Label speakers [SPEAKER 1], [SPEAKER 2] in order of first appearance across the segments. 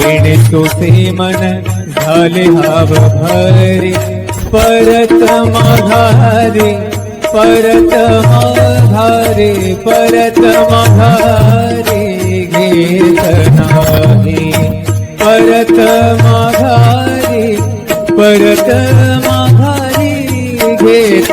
[SPEAKER 1] येणे मन झाले हाव भरे. परत माघारे परत माघारे परत माघारे घेत नाही. परत माघारी परत माघारी घेत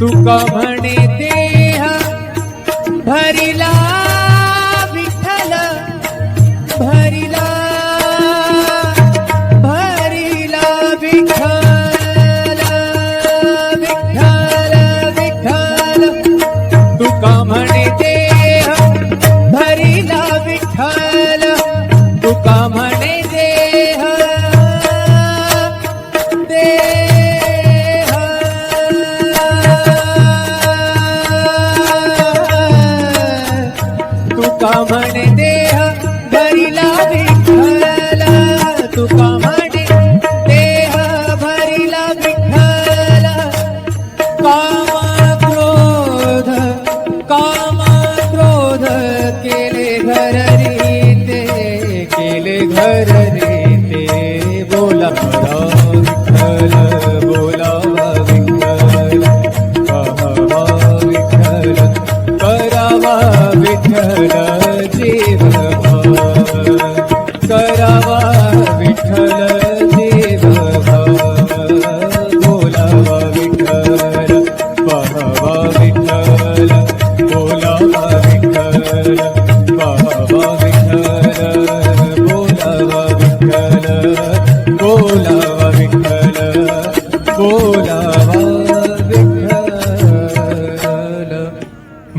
[SPEAKER 1] तुका म्हणे तुका म्हणे देह भरिला विठ्ठल. तुका म्हणे देह भरिला विठ्ठल. काम क्रोध काम क्रोध केले घर रीते केले घर रीते बोला.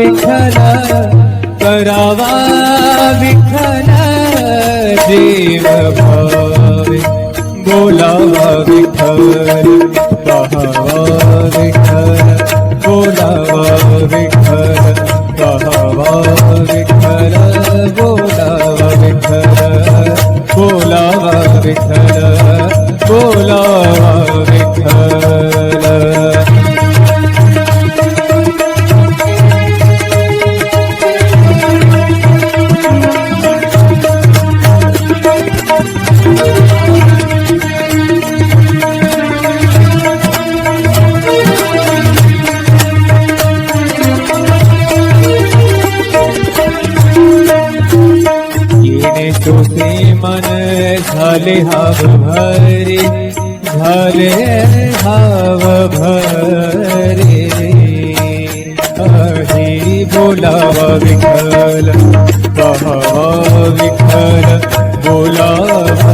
[SPEAKER 1] विठ्ठल करावा विठ्ठल देव भावे बोलावा विठ्ठल. झाले हाव भरे झाले हाव भरे। हरी बोलावा विठ्ठल पहावा विठ्ठल बोलावा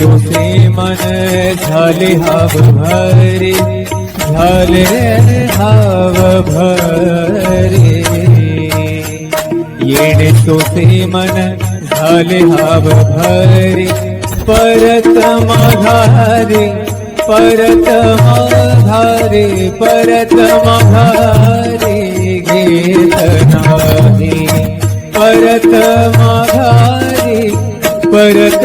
[SPEAKER 1] तुझे मन झाले हाव भरे झाले हाव भरे येणे तुझे मन झाले हाव भरे परत माघारे परत माघारे परत माघारे घेत नाही. परत माघारी परत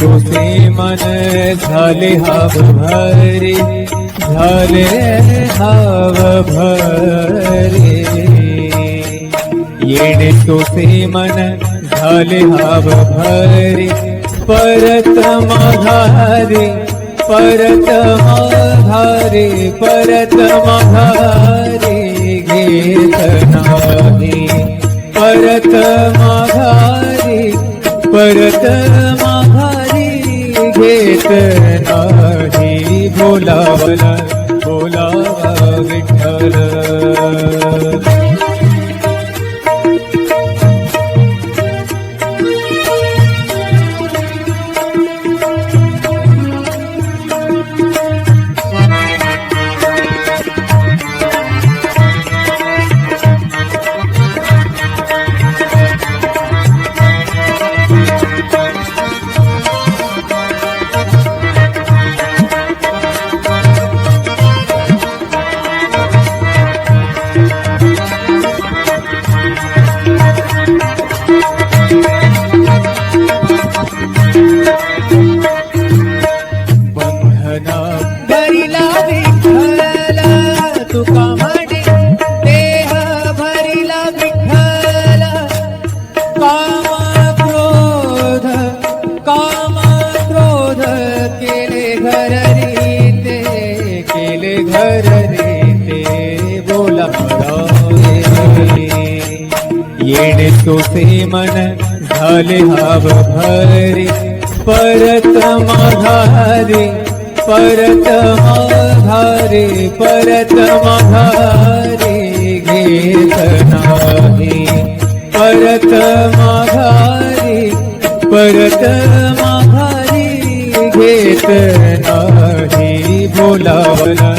[SPEAKER 1] येणे मन झाले हाव भरे झाले हाव भरे येणे सोसे मन झाले हाव भरे परत माघारी परत माघारी परत माघारी घेत नाही. परत माघारी परत माघारी घेत नाही बोलावला बोलावा विठ्ठल. शंभर रे ते बोला येणे सोसे मन झाले हाव भरे परत माघारे परत माघारे परत माघारे घेत नाही. परत माघारी परत माघारी घेत नाही बोलावला